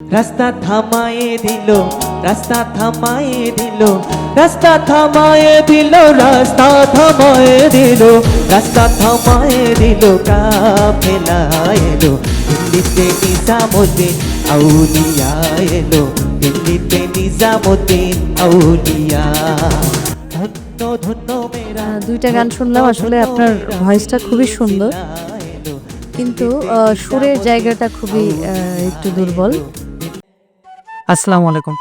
রাস্তা থামায়ে দিল রাস্তা থামায়ে দিল রাস্তা থামায়ে দিল রাস্তা থামায়ে দিল রাস্তা থামায়ে দিল কাফেলা এলো দিল্লিতে নিজামুদ্দিন আউলিয়া এলো দিল্লিতে নিজামুদ্দিন আউলিয়া। ধন্য ধন্য মেরা দুইটা গান শুনলাম আসলে আপনার ভয়েসটা খুবই সুন্দর। কিন্তু আহ, সুরের জায়গাটা খুবই আহ, একটু দুর্বল। আসসালামু আলাইকুম।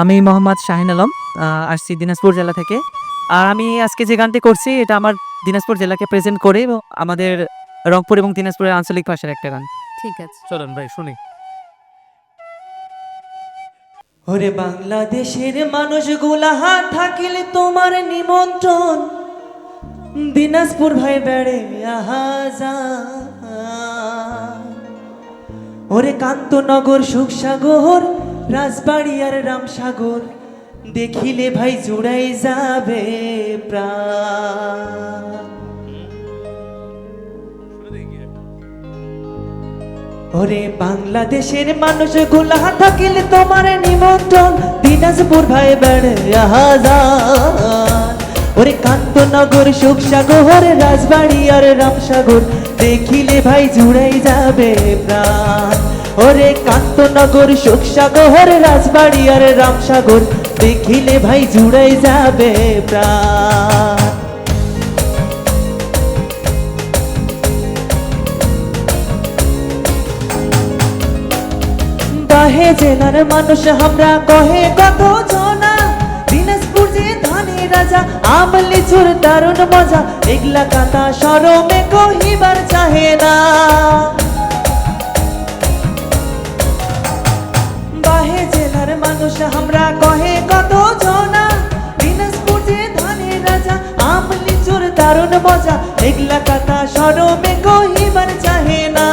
আমি মোহাম্মদ শাহিন আলম আহ, আসছি দিনাজপুর জেলা থেকে। আর আমি আজকে যে গানটি করছি এটা আমার দিনাজপুর জেলাকে প্রেজেন্ট করে আমাদের রংপুর এবং দিনাজপুরের আঞ্চলিক ভাষার একটা গান। ঠিক আছে। চলুন ভাই শুনি। ওরে বাংলাদেশের মানুষগুলা হাত থাকিলে তোমার নিমন্ত্রণ। দিনাজপুর ভাই বেড়ে আহা যা ওরে কান্তনগর সুখসাগর রাজবাড়ি আর রামসাগর, দেখিলে ভাই জুড়াই যাবে প্রাণ। ওরে বাংলাদেশের মানুষগুলা থাকিলে তোমার নিমন্ত্রণ, দিনাজপুর ভাই বেড়ে ওরে কান্তনগর সুখসাগর রাজবাড়ি আর রামসাগর, দেখিলে ভাই জুড়াই যাবে প্রাণ। ওরে কান্তনগর, সুখসাগর, রাজবাড়ি আর রামসাগর, দেখিলে ভাই জুড়াই যাবে প্রাণ। বাহে জেলার মানুষ, আমরা কহে কত জনা। দিনাজপুর যে ধানে রাজা আম লিচুর দারুণ মজা। এগলা কাতা সরমে কহিবার চাহে না। মানুষ আমরা কহে কত জনা দিনাজপুর রাজা আম লিচুর দারুণ মজা। এগলা কাতা সরমে কহিবার চাহে না।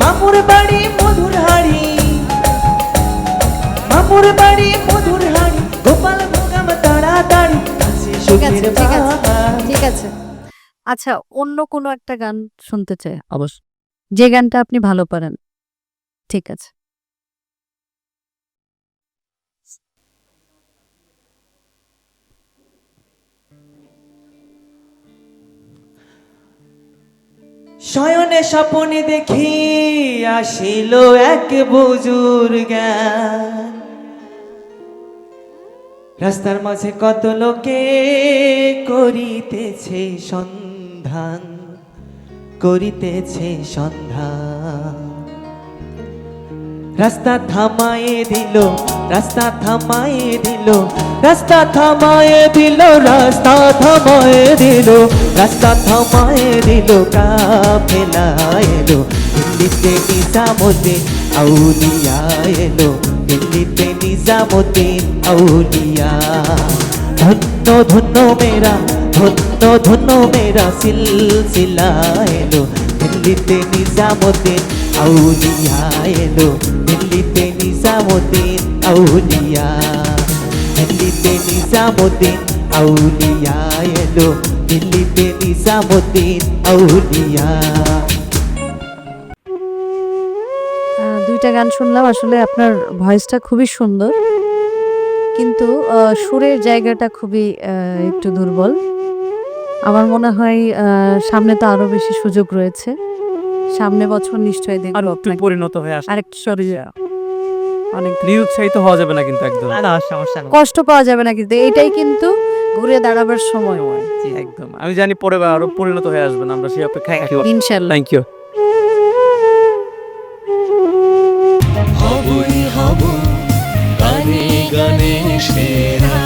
মামুর বাড়ি মধুর হাড়ি। মামুর বাড়ি মধুর হাড়ি। গোপাল ভোগাম তাড়াতাড়ি ঠিক আছে ঠিক আছে ঠিক আছে। আচ্ছা অন্য কোনো একটা গান শুনতে চাই। অবশ্য যে গানটা আপনি ভালো পারেন। ঠিক আছে। শয়নে স্বপনে দেখি আসিল এক বুজুর জ্ঞান। রাস্তার মাঝে কত লোকে করিতেছে সন্ধান করিতেছে সন্ধান। রাস্তা থামায়ে দিল, রাস্তা থামায়ে দিল, রাস্তা থামায়ে দিল, রাস্তা থামায়ে দিল। রাস্তা থামায়ে দিল কাফেলা এলো। দিল্লিতে নিজামুদ্দিন আউলিয়া এলো। দিল্লিতে নিজামুদ্দিন, আউলিয়া। ধন্য ধন্য মেরা, ধন্য ধন্য মেরা সিলসিলা এলো। দিল্লিতে নিজামুদ্দিন আউলিয়া এলো। দিল্লিতে নিজামুদ্দিন, আউলিয়া। দিল্লিতে নিজামুদ্দিন আউলিয়া এলো। দিল্লিতে নিজামুদ্দিন আউলিয়া। দুইটা গান শুনলাম আসলে আপনার ভয়েসটা খুবই সুন্দর কিন্তু আহ, সুরের জায়গাটা খুবই একটু দুর্বল। আমার মনে হয় আহ, সামনে তো আরও বেশি সুযোগ রয়েছে। সামনে বছর নিশ্চয়ই আর দেখব একটু পরিণত হয়ে আসে আরেকটু সরি অনেক নিরুৎসাহিত হওয়া যাবে না কিন্তু একদম। না, না সমস্যা কষ্ট পাওয়া যাবে না কিন্তু এটাই কিন্তু ঘুরে দাঁড়াবার সময়। হয় একদম। আমি জানি পরে বা আরও পরিণত হয়ে আসবেন আমরা সেই অপেক্ষায় ইনশাআল্লাহ থ্যাংক ইউ হবই হব গানে গানে সেরা